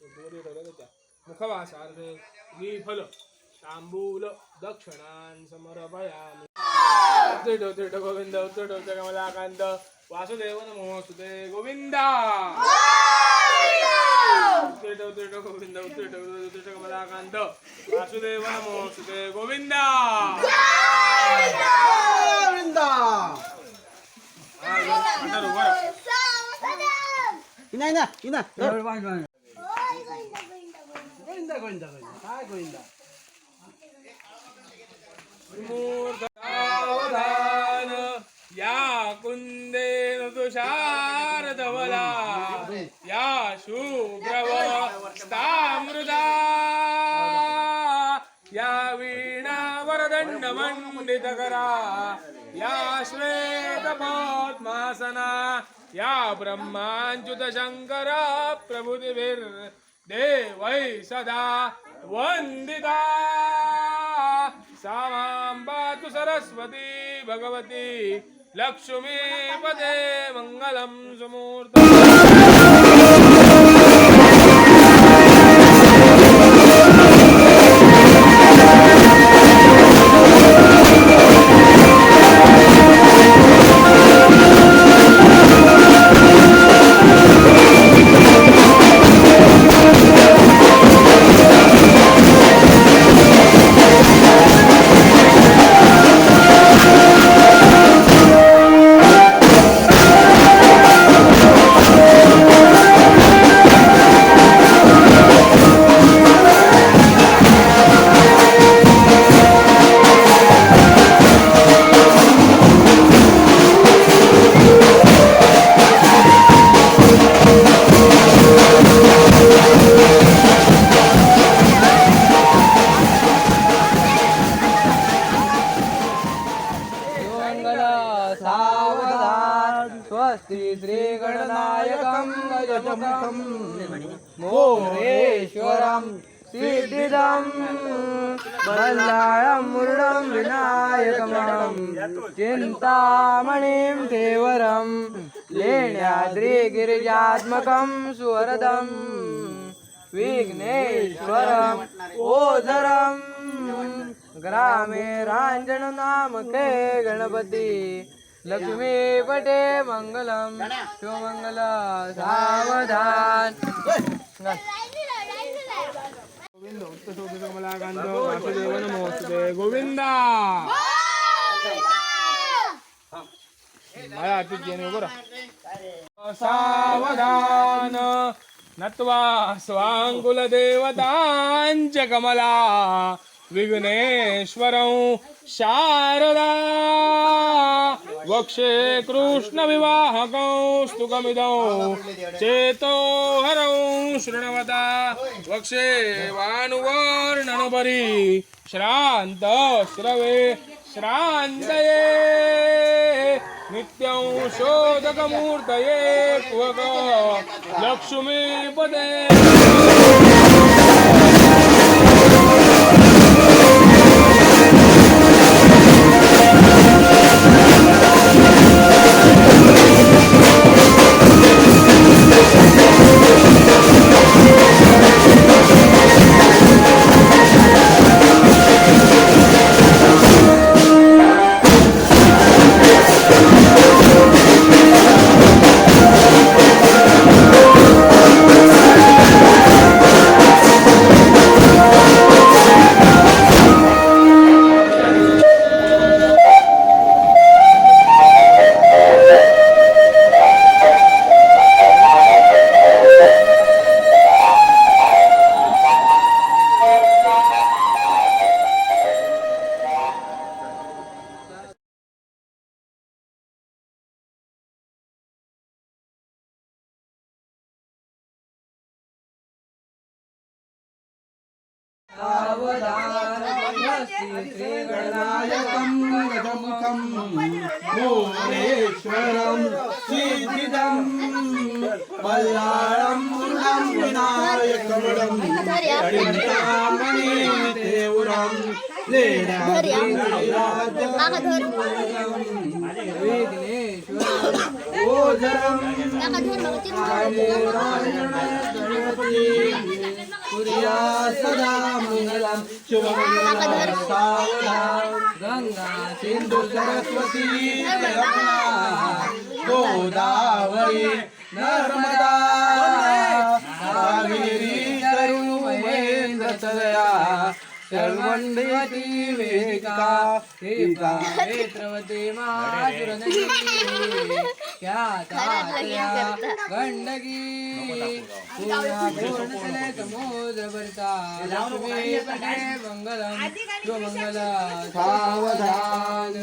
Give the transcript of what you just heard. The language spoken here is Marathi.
दोरी ठेवल्या मुखवासार्थे विफल. तांबूल दक्षिणान समर्पयामि उत्तर ठेवते गोविंद उत्तर ठेवते कमलाकांत वासुदेव नमोस्तुते गोविंदा. उत्तर ठेवते गोविंद उत्तर ठेवते उत्तर गोविंदा कमलाकांत वासुदेव नमोस्तुते गोविंदा गोविंदा आता उभं गोविंदा गोविंदा. काय गोविंदा? सावधान या कुंदेन तुषारधवला या शुभ्रव स्तामृता या वीणा वरदंड मंडित करा या श्वेत पद्मासना या ब्रह्मांच्युत शंकर प्रभुदिभिर् देवै सदा वंदिता सामांबा तु सरस्वती भगवती लक्ष्मी पदे मंगलम सुमूर्त स्वस्ति श्री गणनायकं गजमुखं मोरेश्वरं सिद्धिदं बल्लाळं मुरुडं विनायकमं चिन्तामणिं देवरं लेण्याद्रिगिरिजात्मकं सुवरदं विघ्नेश्वरम् ओझरम् ग्रामे राञ्जननामके गणपती लक्ष्मी पटे मंगलम शिवमंगल सावधान. गोविंद उत्तर कमलाकांत वासुदेव नमोस्तुते गोविंदा मला सावधान नत्वा स्वांगुल देवतांच कमला विघ्नेश्वरं शारदा वक्षे कृष्ण विवाहकं स्तुकमिदौ चेतो हरौ शृण्वता वक्षे वानुवर्णनपरि श्रान्त स्रवे श्रान्तये नित्यं शोधकमूर्तये क्वक लक्ष्मीपदे श्रीगणनायकं गजमुखं मोरेश्वरं सिद्धिदं बल्लाळं मुरुडं विनायकमडं चिन्तामणिदेवरं विघ्नेश्वरं ओझरं गणपती सूर्या सदा मङ्गलं शुभमङ्गला सिन्धु सरस्वती गोदावरी नर्मदा सर्वंडेती वेदिका वेदिका नेत्रवती महासुर या तात्या गंडकी पूर्णा पूर्ण चले लक्ष्मी पटे मंगलम मंगल सावधान।